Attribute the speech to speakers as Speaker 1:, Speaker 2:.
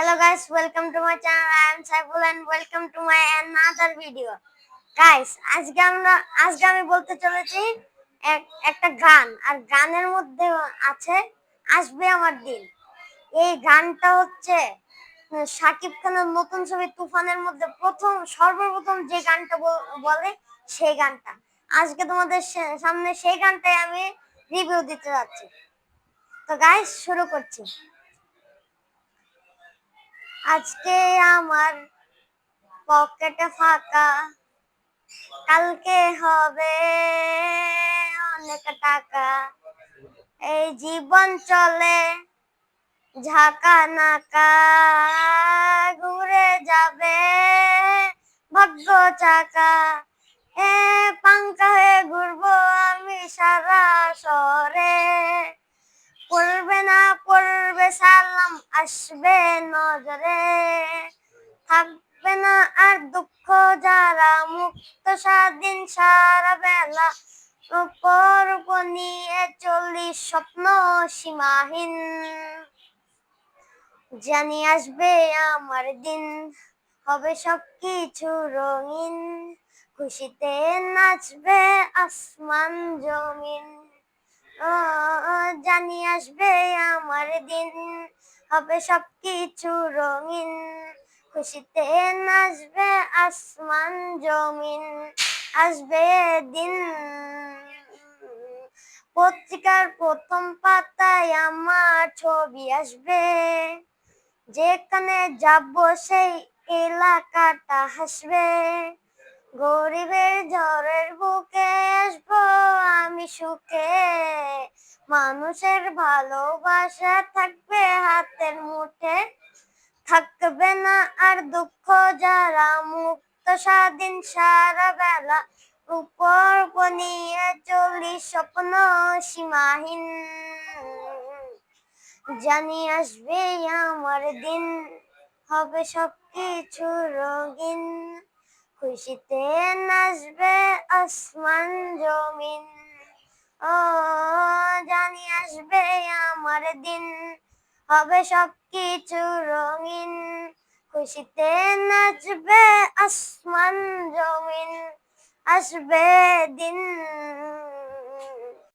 Speaker 1: Hello guys, welcome to my channel. I am Saiful and welcome to my another video. Guys, আজকে আমরা আজকে আমি বলতে চলেছি এক- একটা গান। আর গানের মধ্যে আছে আসবে আমার দিন। এই গানটা হচ্ছে শাকিব খানের নতুন ছবি তুফানের মধ্যে প্রথম সর্বপ্রথম যে গানটা বল- সেই গানটা। আজকে তোমাদের সামনে সেই গানটাই আমি রিভিউ দিতে যাচ্ছি। তো গাইস শুরু করছি। আজকে আমার পকেটে ফাঁকা। কালকে হবে অনেক টাকা। এই জীবন চলে ঝাঁকা নাকা, ঘুরে যাবে ভাগ্য চাকা। এ পাঙ্কা হয়ে ঘুরবো আমি সারা শহরে। আসবে নজরে। থাকবে না আর দুঃখ, যারা মুক্ত স্বাধীন সারা বেলা উপর নিয়ে চল্লিশ স্বপ্ন সীমাহীন। জানি আসবে আমার দিন, হবে সবকিছু রঙিন। খুশিতে নাচবে আসমান জমিন। জানি আসবে আমার দিন হবে সবকিছু রঙিন। খুশিতে নাচবে আসমান জমিন, আসবে দিন। পত্রিকার প্রথম পাতায় আমার ছবি আসবে। যেখানে যাব সেই এলাকাটা হাসবে। গরিবের ঝড়ের বুকে আসব আমি সুখে মানুষের ভালোবাসা থাকবে হাতের মুঠে। থাকবে না আর দুঃখ যারা মুক্ত স্বাধীন সারা বেলা উপর নিয়ে চল্লিশ স্বপ্ন সীমাহীন। জানি আসবে আমার দিন, হবে সবকিছু রঙিন। খুশিতে নাচবে আসমান জমিন। ও জানি আসবে আমার দিন। হবে সব কিছু রঙিন। খুশিতে নাচবে আসমান জমিন। আসবে দিন।